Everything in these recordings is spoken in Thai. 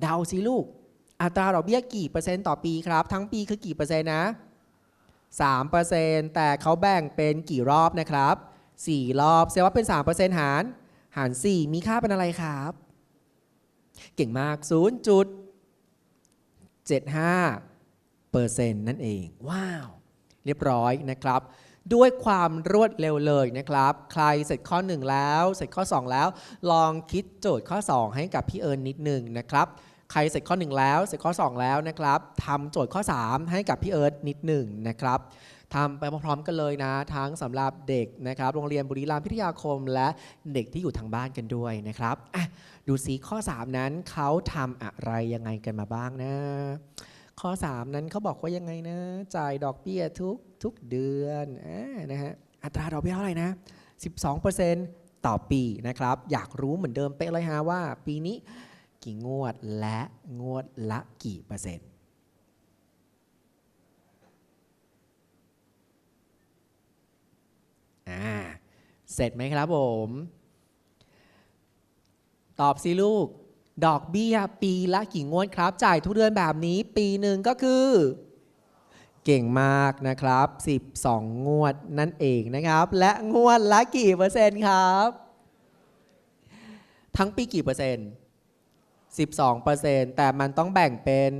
เดาสิลูก อัตราดอกเบี้ยกี่เปอร์เซ็นต์ต่อปีครับ ทั้งปีคือกี่เปอร์เซ็นต์นะ3เปอร์เซ็นต์แต่เขาแบ่งเป็นกี่รอบนะครับ 4 รอบแสดงว่าเป็น3เปอร์เซ็นต์หาร หาร 4 มีค่าเป็นอะไรครับ เก่งมาก 0.75เปอร์เซ็นต์นั่นเอง ว้าว เรียบร้อยนะครับ ด้วยความรวดเร็วเลยนะครับ ใครเสร็จข้อ 1 แล้ว เสร็จข้อ 2 แล้ว ลองคิดโจทย์ข้อ 2 ให้กับพี่เอิญนิดหนึ่งนะครับ ใครเสร็จข้อ 1 แล้ว เสร็จข้อ 2 แล้วนะครับทำโจทย์ข้อ 3 ให้กับพี่เอิร์ธนิดหนึ่งนะครับทำไปพร้อมๆกันเลยนะ ทั้งสำหรับเด็กนะครับ โรงเรียนบุรีรัมย์พิทยาคม และเด็กที่อยู่ทางบ้านกันด้วยนะครับดูสีข้อ 3 นั้นเขาทำอะไรยังไงกันมาบ้างนะ ข้อ 3 นั้นเขาบอกว่ายังไงนะ จ่ายดอกเบี้ยทุกทุกเดือนอนะฮะอัตราดอกเบี้ยเท่าไหร่นะ 12%ต่อปีนะครับ อยากรู้เหมือนเดิมเป๊ะเลยฮะว่า ปีนี้กี่งวดและงวดละกี่เปอร์เซ็นต์อ่าเสร็จไหมครับผม ตอบสิลูก ดอกเบี้ยปีละกี่งวดครับ จ่ายทุกเดือนแบบนี้ปีหนึ่งก็คือ เก่งมากนะครับ 12 งวดนั่นเองนะครับ และงวดละกี่เปอร์เซ็นต์ครับ ทั้งปีกี่เปอร์เซ็นต์ 12เปอร์เซ็นต์แต่มันต้องแบ่งเป็น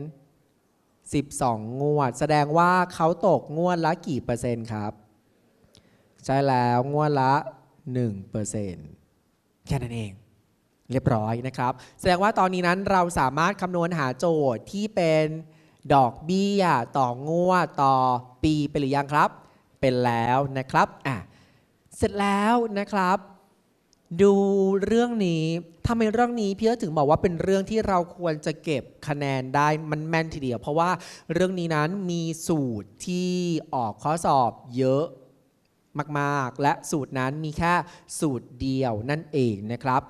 12 งวด แสดงว่าเขาตกงวดละกี่เปอร์เซ็นต์ครับ ใช่แล้วงวดละ1เปอร์เซ็นต์แค่นั้นเอง เรียบร้อยนะครับ แสดงว่าตอนนี้นั้นเราสามารถคำนวณหาโจทย์ที่เป็นดอกเบี้ยต่องวดต่อปีเป็นหรือยังครับ เป็นแล้วนะครับอะเสร็จแล้วนะครับ ดูเรื่องนี้ทำไมเรื่องนี้พี่เอถึงบอกว่าเป็นเรื่องที่เราควรจะเก็บคะแนนได้มันแม่นทีเดียว เพราะว่าเรื่องนี้นั้นมีสูตรที่ออกข้อสอบเยอะมาก ๆ และสูตรนั้นมีแค่สูตรเดียวนั่นเองนะครับ